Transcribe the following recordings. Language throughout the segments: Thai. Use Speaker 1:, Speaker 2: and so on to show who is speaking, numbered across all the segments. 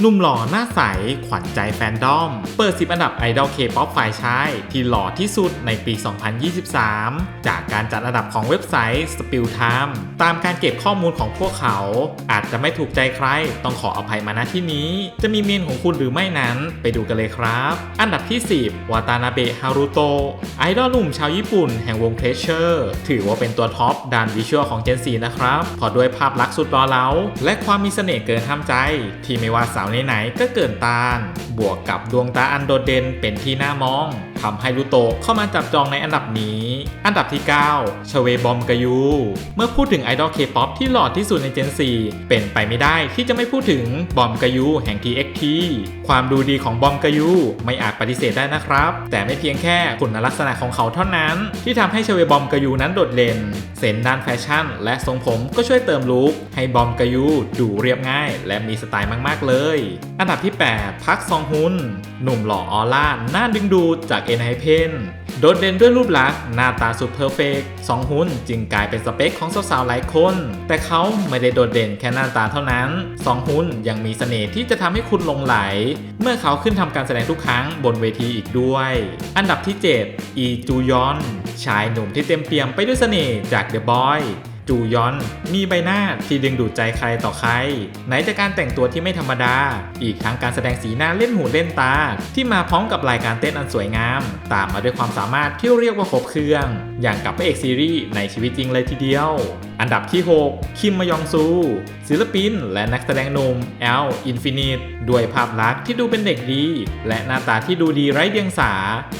Speaker 1: หนุ่มหล่อหน้าใส ขวัญใจแฟนดอม เปิด 10 อันดับไอดอลเคป๊อปฝ่ายชาย ที่หล่อที่สุดในปี 2023 จากการจัดอันดับของเว็บไซต์ Spill Time ตามการเก็บข้อมูลของพวกเขา อาจจะไม่ถูกใจใคร ต้องขออภัยมาณที่นี้ จะมีเมนของคุณหรือไม่นั้นไปดูกันเลยครับ อันดับที่ 10 วาตานาเบะฮารุโตไอดอลหนุ่มชาวญี่ปุ่นแห่งวง Treasure ถือว่าเป็นตัวท็อปด้านวิชวลของเจนซีนะครับพอด้วยภาพลักษณ์สุดหล่อเหลาและความมีเสน่ห์เกินห้ามใจ ที่ไม่ว่าสาวไหนๆก็เกินตาบวกกับดวงตาอันโดดเด่นเป็นที่น่ามอง ทำให้รุโตเข้ามาจับจองในอันดับนี้ อันดับที่ 9 ชเวบอมกายู เมื่อพูดถึงไอดอลเคป๊อปที่หล่อที่สุดในเจนซีเป็นไปไม่ได้ที่จะไม่พูดถึงบอมกายูแห่ง TXT ความดูดีของบอมกายูไม่อาจปฏิเสธได้นะครับ แต่ไม่เพียงแค่คุณลักษณะของเขาเท่านั้น ที่ทำให้ชเวบอมกายูนั้นโดดเด่นเซนด้านแฟชั่น และทรงผมก็ช่วยเติมลุคให้บอมกายูดูเรียบง่าย และมีสไตล์มาก ๆ เลย อันดับที่ 8 พักซองฮุนหนุ่มหล่อออร่าน่าดึงดูดจากเอนไฮเพนโดดเด่นด้วยรูปลักษณ์หน้าตาสุดเพอร์เฟกต์ซองฮุนจึงกลายเป็นสเปคของสาวๆหลายคน แต่เขาไม่ได้โดดเด่นแค่หน้าตาเท่านั้นซองฮุนยังมีเสน่ห์ที่จะทำให้คุณหลงไหล เมื่อเขาขึ้นทำการแสดงทุกครั้งบนเวทีอีกด้วย อันดับที่ 7 อีจูยอน ชายหนุ่มที่เต็มเปี่ยมไปด้วยเสน่ห์จากเดอะบอย จูยอน มีใบหน้าที่ดึงดูดใจใครต่อใคร ไหนจะการแต่งตัวที่ไม่ธรรมดา อีกทั้งการแสดงสีหน้าเล่นหูเล่นตา ที่มาพร้อมกับรายการเต้นอันสวยงาม ตามมาด้วยความสามารถที่เรียกว่าครบเครื่อง อย่างกับพระเอกซีรีส์ในชีวิตจริงเลยทีเดียว อันดับที่ 6 คิมมยองซู ศิลปิน และนักแสดงหนุ่ม L Infinite ด้วยภาพลักษณ์ที่ดูเป็นเด็กดี และหน้าตาที่ดูดีไร้เดียงสา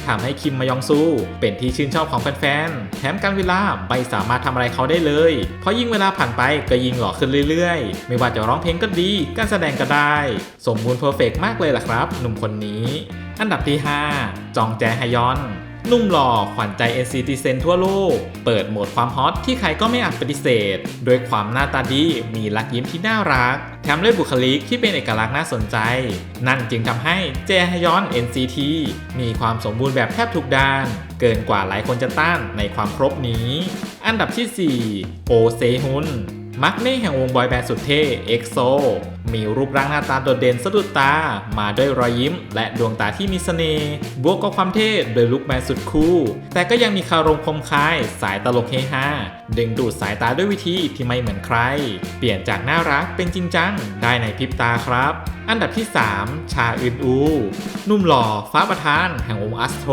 Speaker 1: ทำให้คิมมยองซู เป็นที่ชื่นชอบของแฟนๆแถมการเวลาไม่สามารถทำอะไรเขาได้เลยเพราะยิ่งเวลาผ่านไปก็ยิ่งหล่อขึ้นเรื่อยๆ ไม่ว่าจะร้องเพลงก็ดี การแสดงก็ได้ สมบูรณ์เพอร์เฟกมากเลยล่ะครับ หนุ่มคนนี้ อันดับที่ 5 จองแจฮยอนนุ่มหล่อขวัญใจ NCT เซนทั่วโลก เปิดโหมดความฮอตที่ใครก็ไม่อาจปฏิเสธ โดยความหน้าตาดีมีลักยิ้มที่น่ารัก แถมด้วยบุคลิกที่เป็นเอกลักษณ์น่าสนใจ นั่นจึงทำให้เจฮยอน NCT มีความสมบูรณ์แบบแทบทุกด้าน เกินกว่าหลายคนจะต้านในความครบนี้ อันดับที่4โอเซฮุนมักเน่แห่งวงบอยแบนด์สุดเท่เอ็กโซ มีรูปร่างหน้าตาโดดเด่นสะดุดตา มาด้วยรอยยิ้ม และดวงตาที่มีเสน่ห์บวกกับความเท่โดยลุคแมนสุดคูลแต่ก็ยังมีคารมคมคาย สายตลกเฮฮาดึงดูดสายตาด้วยวิธีที่ไม่เหมือนใคร เปลี่ยนจากน่ารักเป็นจริงจัง ได้ในพริบตาครับ อันดับที่ 3 ชาอึนอูนุ่มหล่อฟ้าประธานแห่งวงอัสโท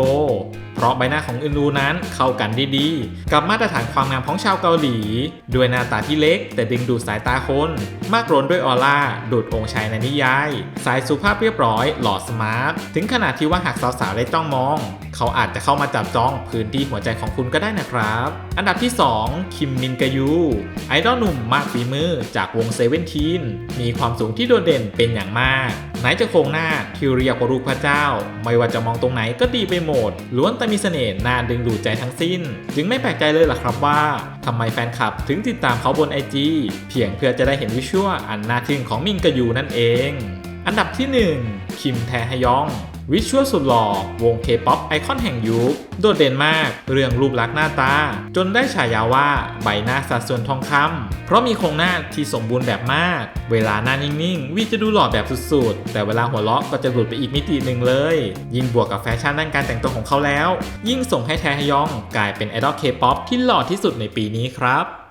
Speaker 1: เพราะใบหน้าของอึนอูนั้นเข้ากันดีๆ กับมาตรฐานความงามของชาวเกาหลี ด้วยหน้าตาที่เล็ก แต่ดึงดูดสายตาคน มากล้นด้วยออร่าดูดองค์ชายในนิยาย สายสุภาพเรียบร้อย หล่อสมาร์ท ถึงขนาดที่ว่าหากสาวๆได้จ้องมอง เขาอาจจะเข้ามาจับจ้องพื้นที่หัวใจของคุณก็ได้นะครับ อันดับที่ 2 คิมมินกายูไอดอลหนุ่มมากฝีมือจากวงเซเว่นทีนมีความสูงที่โดดเด่นเป็นอย่างมากไหนจะโครงหน้าที่เรียกว่ารูพระเจ้า ไม่ว่าจะมองตรงไหนก็ดีไปหมด ล้วนแต่มีเสน่ห์น่าดึงดูดใจทั้งสิ้น จึงไม่แปลกใจเลยล่ะครับว่าทำไมแฟนคลับถึงติดตามเขาบน IG เพียงเพื่อจะได้เห็นวิชวลอันน่าทึ่งของมินกายูนั่นเอง อันดับที่ 1 คิมแทฮยอง วิชวลสุดหล่อวงเคป๊อปไอคอนแห่งยุคโดดเด่นมาก เรื่องรูปลักษณ์หน้าตา จนได้ฉายาว่าใบหน้าสัดส่วนทองคำเพราะมีโครงหน้าที่สมบูรณ์แบบมาก เวลาหน้านิ่งๆ วีจะดูหล่อแบบสุดๆ แต่เวลาหัวเราะก็จะหลุดไปอีกมิติหนึ่งเลย ยิ่งบวกกับแฟชั่นด้านการแต่งตัวของเขาแล้ว ยิ่งส่งให้แทฮยอง กลายเป็นไอดอลเคป๊อปที่หล่อที่สุดในปีนี้ครับ